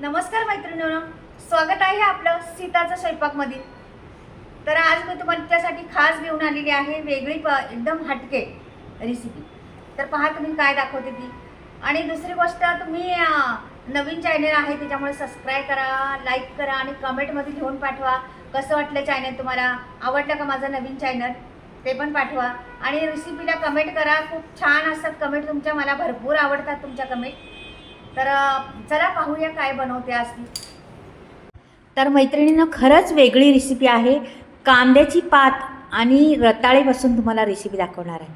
नमस्कार मैत्रिणींनो. स्वागत आहे आपलं सीताचं स्वयंपाकमधील. तर आज मी तुम्हाला त्यासाठी खास घेऊन आलेली आहे वेगळी प एकदम हटके रेसिपी तर पहा तुम्ही काय दाखवते ती. आणि दुसरी गोष्ट तुम्ही नवीन चॅनल आहे त्याच्यामुळे सबस्क्राईब करा लाईक करा आणि कमेंटमध्ये लिहून पाठवा. कसं वाटलं चॅनल तुम्हाला? आवडलं का माझं नवीन चॅनल ते पण पाठवा. आणि रेसिपीला कमेंट करा. खूप छान असतात कमेंट तुमच्या. मला भरपूर आवडतात तुमच्या कमेंट तर चला पाहूया काय बनवते आज मी तर मैत्रिणीनं खरंच वेगळी रेसिपी आहे. कांद्याची पात आणि रताळीपासून तुम्हाला रेसिपी दाखवणार आहे.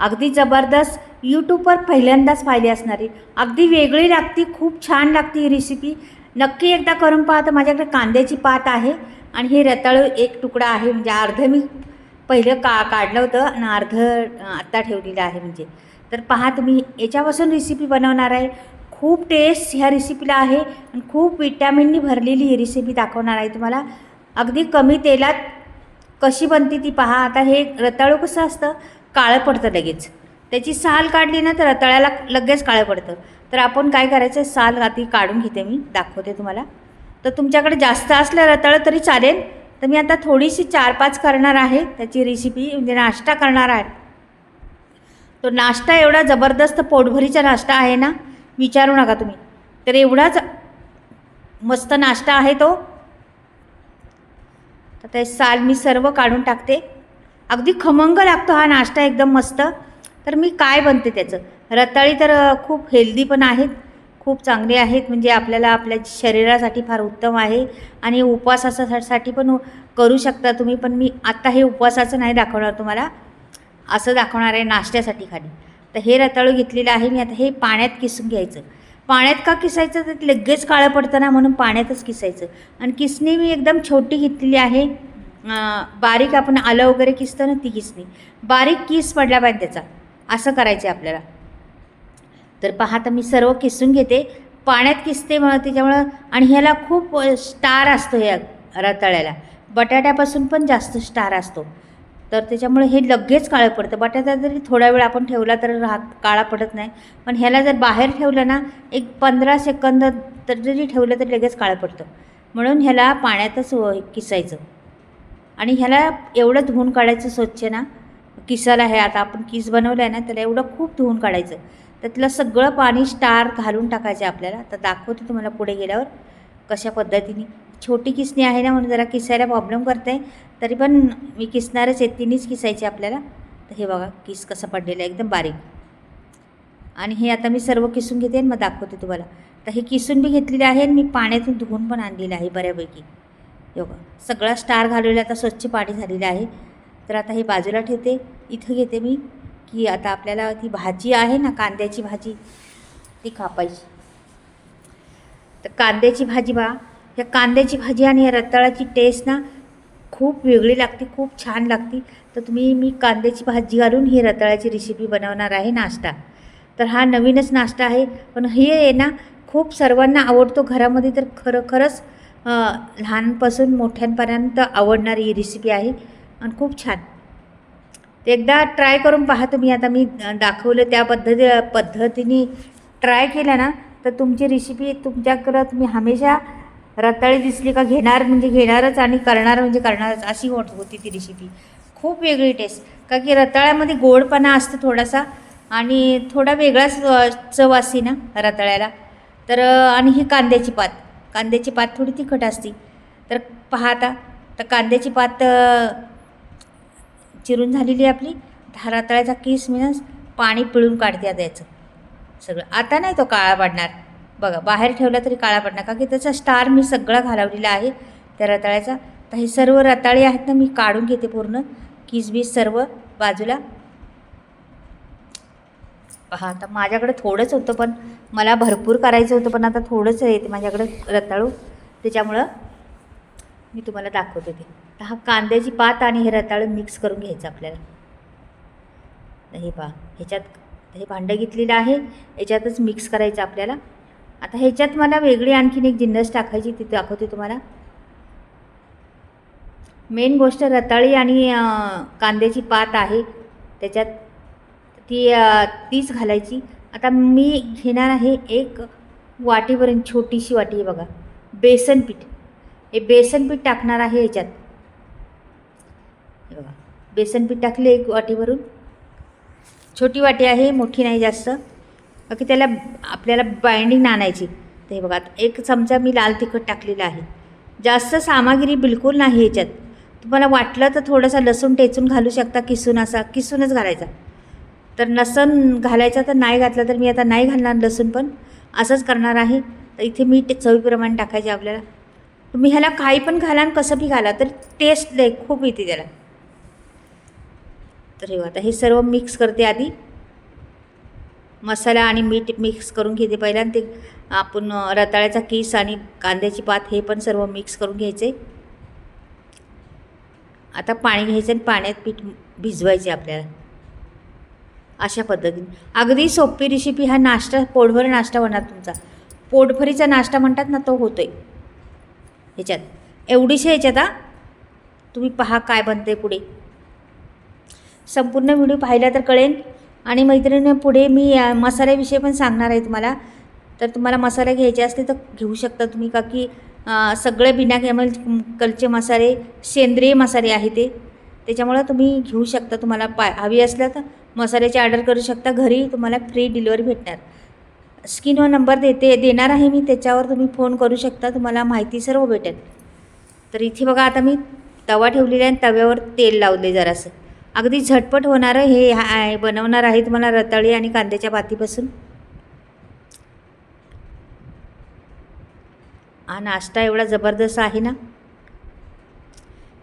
अगदी जबरदस्त यूट्यूबवर पहिल्यांदाच पाहिली असणारी अगदी वेगळी लागती खूप छान लागते ही रेसिपी नक्की एकदा करून पहा तर माझ्याकडे कांद्याची पात आहे आणि हे रताळू एक तुकडा आहे. म्हणजे अर्ध मी पहिलं का काढलं होतं आणि अर्ध आत्ता ठेवलेलं आहे म्हणजे. तर पहा तुम्ही याच्यापासून रेसिपी बनवणार आहे. खूप टेस्ट ह्या रेसिपीला आहे आणि खूप विटॅमिननी भरलेली ही रेसिपी दाखवणार आहे तुम्हाला. अगदी कमी तेलात कशी बनते ती पहा. आता हे रताळू कसं असतं? काळं पडतं लगेच. त्याची साल काढली ना तर रताळ्याला लगेच काळं पडतं. तर आपण काय करायचं साल आधी काढून घेते मी. दाखवते तुम्हाला. तर तुमच्याकडे जास्त असलं रताळं तरी चालेल. तर मी आता थोडीशी चार पाच करणार आहे त्याची रेसिपी म्हणजे नाश्ता करणार आहे. तो नाश्ता एवढा जबरदस्त पोटभरीचा नाश्ता आहे ना विचारू नका तुम्ही. तर एवढाच मस्त नाश्ता आहे तो. तर ते साल मी सर्व काढून टाकते. अगदी खमंग लागतो हा नाश्ता एकदम मस्त. तर मी काय बनते त्याचं? रताळी तर खूप हेल्दी पण आहेत. खूप चांगले आहेत. म्हणजे आपल्याला आपल्या शरीरासाठी फार उत्तम आहे. आणि उपवासासाठी पण करू शकता तुम्ही. पण मी आत्ता हे उपवासाचं नाही दाखवणार तुम्हाला. असं दाखवणार आहे नाश्त्यासाठी खाली. तर हे रताळू घेतलेलं आहे. मी आता हे पाण्यात किसून घ्यायचं. पाण्यात का किसायचं? तर लगेच काळं पडतं ना म्हणून पाण्यातच किसायचं. आणि किसणी मी एकदम छोटी घेतलेली आहे. बारीक आपण आलं वगैरे किसतं ना ती किसणी. बारीक किस पडला पाहिजे त्याचा. असं करायचं आहे आपल्याला. तर पहा आता मी सर्व किसून घेते. पाण्यात किसते मग त्याच्यामुळं आणि ह्याला खूप स्टार असतो या रताळ्याला. बटाट्यापासून पण जास्त स्टार असतो. तर त्याच्यामुळे हे लगेच काळं पडतं. बटाटा जरी थोडा वेळ आपण ठेवला तर राहत काळा पडत नाही. पण ह्याला जर बाहेर ठेवलं ना एक पंधरा सेकंद तर जरी ठेवलं तर लगेच काळं पडतं. म्हणून ह्याला पाण्यातच व- किसायचं. आणि ह्याला एवढं धुवून काढायचं स्वच्छ ना किसाला हे आता आपण किस बनवलं आहे ना त्याला एवढं खूप धुवून काढायचं. त्यातलं सगळं पाणी स्टार घालून टाकायचं आपल्याला. तर दाखवते तुम्हाला पुढे गेल्यावर कशा पद्धतीने. छोटी किसणी आहे ना म्हणून जरा किसायला प्रॉब्लेम करते. तरी पण मी किसणारच आहे तिन्हीच किसायचे आपल्याला. तर हे बघा किस कसा पडलेला आहे एकदम बारीक. आणि हे आता मी सर्व किसून घेते आणि मग दाखवते तुम्हाला. तर हे किसून बी घेतलेले आहे आणि मी पाण्यातून धुवून पण आणलेलं आहे बऱ्यापैकी. हे बघा सगळा स्टार घालवलेला आता स्वच्छ पाणी झालेलं आहे. तर आता हे बाजूला ठेवते इथं घेते मी की आता आपल्याला ती भाजी आहे ना कांद्याची भाजी ती कापायची. तर कांद्याची भाजी बा ह्या कांद्याची भाजी आणि या रताळाची टेस्ट ना खूप वेगळी लागते खूप छान लागते. तर तुम्ही मी कांद्याची भाजी घालून ही रताळ्याची रेसिपी बनवणार आहे नाश्ता. तर हा नवीनच नाश्ता आहे. पण हे आहे ना खूप सर्वांना आवडतो. घरामध्ये तर खरं खरंच लहानपासून मोठ्यांपर्यंत आवडणारी ही रेसिपी आहे. आणि खूप छान. ते एकदा ट्राय करून पहा तुम्ही. आता मी दाखवलं त्या पद्धती पद्धतीने ट्राय केला ना तर तुमची रेसिपी तुमच्याकडं तुम्ही हमेशा रताळी दिसली का घेणार म्हणजे घेणारच आणि करणार म्हणजे करणारच अशी होत होती ती रेसिपी खूप वेगळी टेस्ट का की रताळ्यामध्ये गोडपणा असतो थोडासा आणि थोडा वेगळाच चव असते ना रताळ्याला. तर आणि ही कांद्याची पात. कांद्याची पात थोडी तिखट असते. तर पाहता. तर कांद्याची पात चिरून झालेली आहे आपली. हा रताळ्याचा किस मिनस पाणी पिळून काढते आता याचं सगळं. आता नाही तो काळा पडणार. बघा बाहेर ठेवला तरी काळा पडणार. का की त्याचा स्टार मी सगळा घालवलेला आहे त्या रताळ्याचा. तर हे सर्व रताळे आहेत ना मी काढून घेते पूर्ण. किसबीज सर्व बाजूला. पहा आता माझ्याकडे थोडंच होतं पण मला भरपूर करायचं होतं पण आता थोडंच येते माझ्याकडे रताळू. त्याच्यामुळं मी तुम्हाला दाखवते ते. तर हा कांद्याची पात आणि हे रताळू मिक्स करून घ्यायचं आपल्याला. हे पहा ह्याच्यात हे भांडं घेतलेलं आहे याच्यातच मिक्स करायचं आपल्याला. आता ह्याच्यात मला वेगळी आणखीन एक जिन्नस टाकायची ती दाखवते तुम्हाला. मेन गोष्ट रताळी आणि कांद्याची पात आहे. त्याच्यात ती तीच घालायची. आता मी घेणार आहे एक वाटीवरून छोटीशी वाटी आहे बघा. बेसन पीठ. हे बेसन पीठ टाकणार आहे याच्यात हे बघा. बेसन पीठ टाकले एक वाटीवरून. छोटी वाटी आहे मोठी नाही जास्त. बाकी त्याला आपल्याला बाइंडिंग आणायची. तर हे बघा एक चमचा मी लाल तिखट टाकलेलं आहे. जास्त सामग्री बिलकुल नाही याच्यात तुम्हाला वाटलं तर थोडंसं लसूण टेचून घालू शकता किसून असा किसूनच घालायचा. तर लसूण घालायचा तर नाही घातला तर मी आता नाही घालणार लसूण पण. असंच करणार आहे. तर इथे मीठ चवीप्रमाणे टाकायचे आपल्याला. तुम्ही ह्याला काही पण घाला आणि कसं बी घाला तर टेस्ट खूप येते त्याला. तर हे आता हे सर्व मिक्स करते आधी. मसाला आणि मीठ मिक्स करून घेते. पहिल्यांदा आणि ते आपण रताळ्याचा किस आणि कांद्याची पात हे पण सर्व मिक्स करून घ्यायचे. आता पाणी घ्यायचं आणि पाण्यात पीठ भिजवायचे आपल्याला. अशा पद्धतीने. अगदी सोपी रेसिपी हा नाश्ता पोटभर नाश्ता होणार तुमचा. पोटभरीचा नाश्ता म्हणतात ना तो होतो आहे ह्याच्यात. एवढीशी ह्याच्यात हा तुम्ही पहा काय बनते पुढे. संपूर्ण व्हिडिओ पाहिला तर कळेल. आणि मैत्रिणी पुढे मी मसाल्याविषयी पण सांगणार आहे तुम्हाला. तर तुम्हाला मसाले घ्यायचे असले तर घेऊ शकता तुम्ही का की सगळे बिना केमिकलचे मसाले सेंद्रिय मसाले आहे ते. त्याच्यामुळं तुम्ही घेऊ शकता तुम्हाला पा हवी असल्या तर मसाल्याची ऑर्डर करू शकता. घरी तुम्हाला फ्री डिलिव्हरी भेटणार. स्क्रीनवर नंबर देते देणार आहे मी त्याच्यावर तुम्ही फोन करू शकता तुम्हाला माहिती सर्व भेटेल. तर इथे बघा आता मी तवा ठेवलेला आहे आणि तव्यावर तेल लावले जरासं. अगदी झटपट होणारं हे बनवणार आहे तुम्हाला रताळी आणि कांद्याच्या पातीपासून. हा नाश्ता एवढा जबरदस्त आहे ना?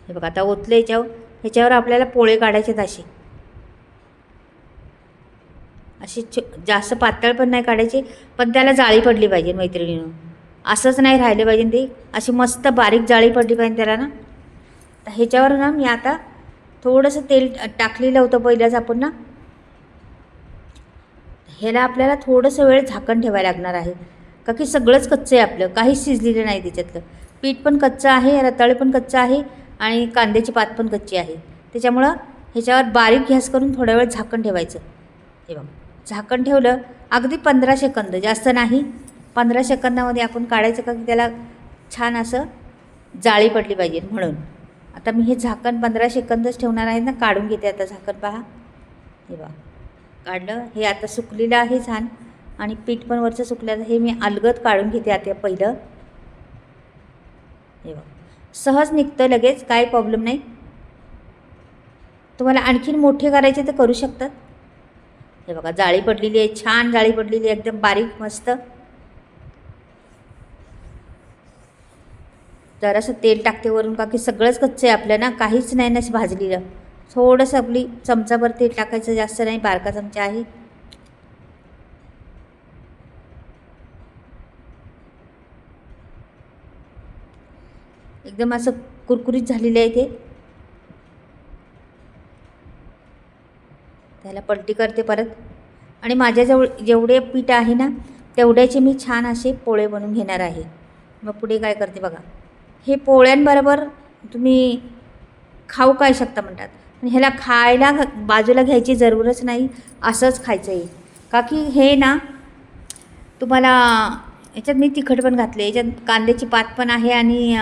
हे बघा आता ओतलं याच्यावर. ह्याच्यावर आपल्याला पोळे काढायचे असे. असे छ जास्त पातळ पण नाही काढायचे पण त्याला जाळी पडली पाहिजे मैत्रिणीनं. असंच नाही राहिले पाहिजे ते. अशी मस्त बारीक जाळी पडली पाहिजे त्याला ना. तर ह्याच्यावर ना मी आता थोडंसं तेल टाकलेलं होतं पहिल्याच आपण ना? ह्याला आपल्याला थोडंसं वेळ झाकण ठेवायला लागणार आहे. का की सगळंच कच्चं आहे आपलं. काहीच शिजलेलं नाही त्याच्यातलं. पीठ पण कच्चं आहे रताळे पण कच्चं आहे आणि कांद्याची पात पण कच्ची आहे. त्याच्यामुळं ह्याच्यावर बारीक गॅस करून थोडा वेळ झाकण ठेवायचं. हे बघ. झाकण ठेवलं अगदी पंधरा सेकंद. जास्त नाही. पंधरा सेकंदामध्ये आपण काढायचं का की त्याला छान असं जाळी पडली पाहिजे म्हणून. आता मी हे झाकण पंधरा सेकंदच ठेवणार आहे ना काढून घेते आता झाकण पहा. हे बा काढलं हे आता सुकलेलं आहे छान आणि पीठ पण वरचं सुकलं हे मी अलगद काढून घेते आता पहिलं. हे बघा. सहज निघतं लगेच काय प्रॉब्लेम नाही. तुम्हाला आणखीन मोठे करायचे तर करू शकतात. हे बघा जाळी पडलेली आहे छान जाळी पडलेली आहे एकदम बारीक मस्त. जरासं तेल टाकते वरून का की सगळंच कच्चं आहे आपलं ना काहीच नाही ना भाजलेलं. थोडंसं आपली चमचाभर तेल टाकायचं जास्त नाही बारका चमचा आहे. एकदम असं कुरकुरीत झालेलं आहे ते. त्याला पलटी करते परत. आणि माझ्याजवळ जेवढे पीठ आहे ना तेवढ्याचे मी छान असे पोळे बनवून घेणार आहे. मग पुढे काय करते बघा. हे पोळ्यांबरोबर तुम्ही खाऊ काय शकता म्हणतात. पण ह्याला खायला घ- बाजूला घ्यायची जरूरच नाही असंच खायचं आहे का की हे ना तुम्हाला याच्यात मी तिखट पण घातले याच्यात कांद्याची पात पण आहे आणि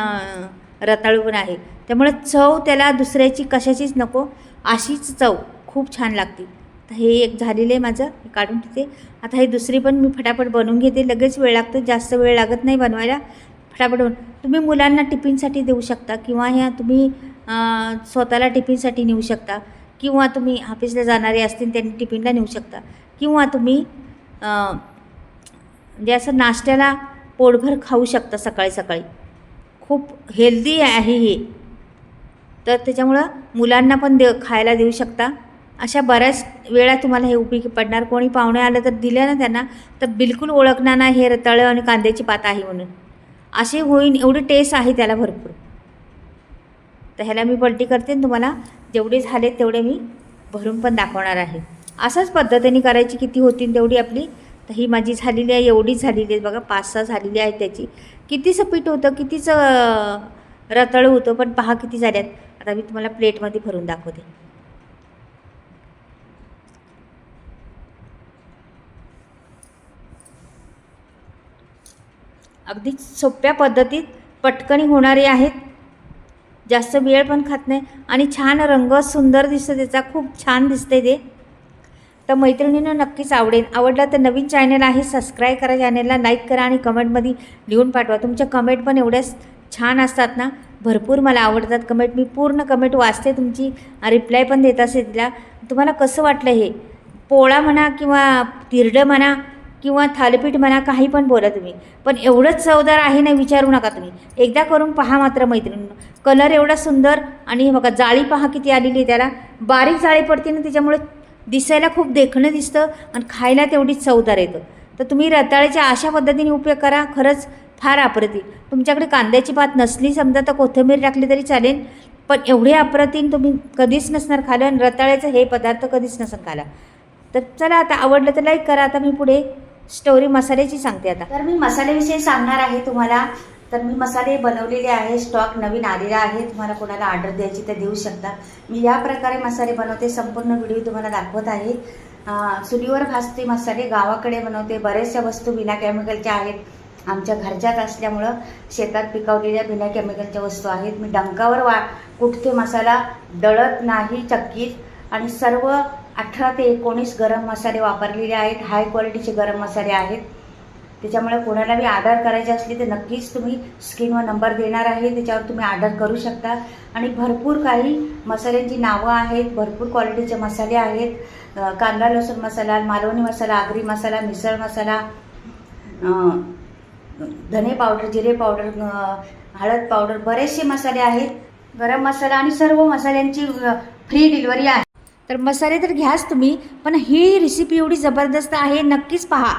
रताळू पण आहे. त्यामुळे चव त्याला दुसऱ्याची कशाचीच नको अशीच चव खूप छान लागते. तर हे एक झालेलं आहे माझं काढून ठेवते. आता हे दुसरी पण मी फटाफट बनवून घेते लगेच वेळ लागतो जास्त वेळ लागत नाही बनवायला. फटाफट तुम्ही मुलांना टिफिनसाठी देऊ शकता किंवा ह्या तुम्ही स्वतःला टिफिनसाठी नेऊ शकता. किंवा तुम्ही ऑफिसला जाणारे असतील त्यांनी टिफिनला नेऊ शकता. किंवा तुम्ही म्हणजे असं नाश्त्याला पोटभर खाऊ शकता सकाळी सकाळी. खूप हेल्दी आहे हे. तर त्याच्यामुळं मुलांना पण दे खायला देऊ शकता. अशा बऱ्याच वेळा तुम्हाला हे उपयोगी पडणार. कोणी पाहुणे आलं तर दिलं ना त्यांना तर बिलकुल ओळखणार नाही हे रताळं आणि कांद्याची पात आहे म्हणून. असे होईन एवढी टेस्ट आहे त्याला भरपूर. तर ह्याला मी पलटी करते तुम्हाला जेवढे झाले तेवढे मी भरून पण दाखवणार आहे. असंच पद्धतीने करायची किती होतील तेवढी आपली तर ही माझी झालेली आहे एवढीच झालेली आहे. बघा पाच सहा झालेली आहे त्याची. कितीचं पीठ होतं कितीचं रताळं होतं पण पहा किती झाल्यात. आता मी तुम्हाला प्लेटमध्ये भरून दाखवते. अगदी सोप्या पद्धतीत पटकनी होणारे आहेत. जास्त वेळ पण खात नाही आणि छान रंग सुंदर दिसतं त्याचा खूप छान दिसते ते. तर मैत्रिणींना नक्कीच आवडेल. आवडला तर नवीन चॅनल आहे सबस्क्राईब करा चॅनलला लाईक करा आणि कमेंटमध्ये लिहून पाठवा. तुमच्या कमेंट पण एवढ्याच छान असतात ना. भरपूर मला आवडतात कमेंट मी पूर्ण कमेंट वाचते तुमची. रिप्लाय पण देत असते तिला. तुम्हाला कसं वाटलं हे? पोळा म्हणा किंवा तिरडं म्हणा किंवा थालीपीठ म्हणा काही पण बोला तुम्ही. पण एवढंच चवदार आहे ना विचारू नका तुम्ही. एकदा करून पहा मात्र मैत्रिणी. कलर एवढा सुंदर आणि बघा जाळी पहा किती आलेली आहे त्याला. बारीक जाळी पडते ना त्याच्यामुळे दिसायला खूप देखणं दिसतं आणि खायला तेवढीच चवदार येतं. तर तुम्ही रताळ्याच्या अशा पद्धतीने उपयोग करा खरंच फार अप्रतिम. तुमच्याकडे कांद्याची भात नसली समजा तर कोथिंबीर टाकली तरी चालेल पण एवढे अप्रतिम तुम्ही कधीच नसणार खालं आणि रताळ्याचं हे पदार्थ कधीच नसणार खाला तर चला आता आवडलं तर लाईक करा. आता मी पुढे स्टोरी मसाल्याची सांगते आता. तर मी मसाल्याविषयी सांगणार आहे तुम्हाला. तर मी मसाले बनवलेले आहे स्टॉक नवीन आलेला आहे. तुम्हाला कोणाला ऑर्डर द्यायची तर देऊ शकता. मी या प्रकारे मसाले बनवते. संपूर्ण व्हिडिओ तुम्हाला दाखवत आहे. चुलीवर भाजते मसाले गावाकडे बनवते. बऱ्याचशा वस्तू बिना केमिकलच्या आहेत. आमच्या घरच्याच असल्यामुळं शेतात पिकवलेल्या बिना केमिकलच्या वस्तू आहेत. मी डंकावर वा कुठते मसाला दळत नाही चक्कीत. आणि सर्व अठरा ते एकोणीस गरम मसाले वापरलेले आहेत. हाय क्वालिटीचे गरम मसाले आहेत. त्याच्यामुळे कोणाला बी ऑर्डर करायची असली तर नक्कीच तुम्ही स्क्रीनवर नंबर देणार आहे. त्याच्यावर तुम्ही ऑर्डर करू शकता. आणि भरपूर काही मसाल्यांची नावं आहेत. भरपूर क्वालिटीचे मसाले आहेत. कांदा लसूण मसाला मालवणी मसाला आगरी मसाला मिसळ मसाला धने पावडर जिरे पावडर हळद पावडर बरेचसे मसाले आहेत. गरम मसाला आणि सर्व मसाल्यांची फ्री डिलिव्हरी आहे. तर मसाले तर घ्याच तुम्ही पण ही रेसिपी एवढी जबरदस्त आहे नक्कीच पहा.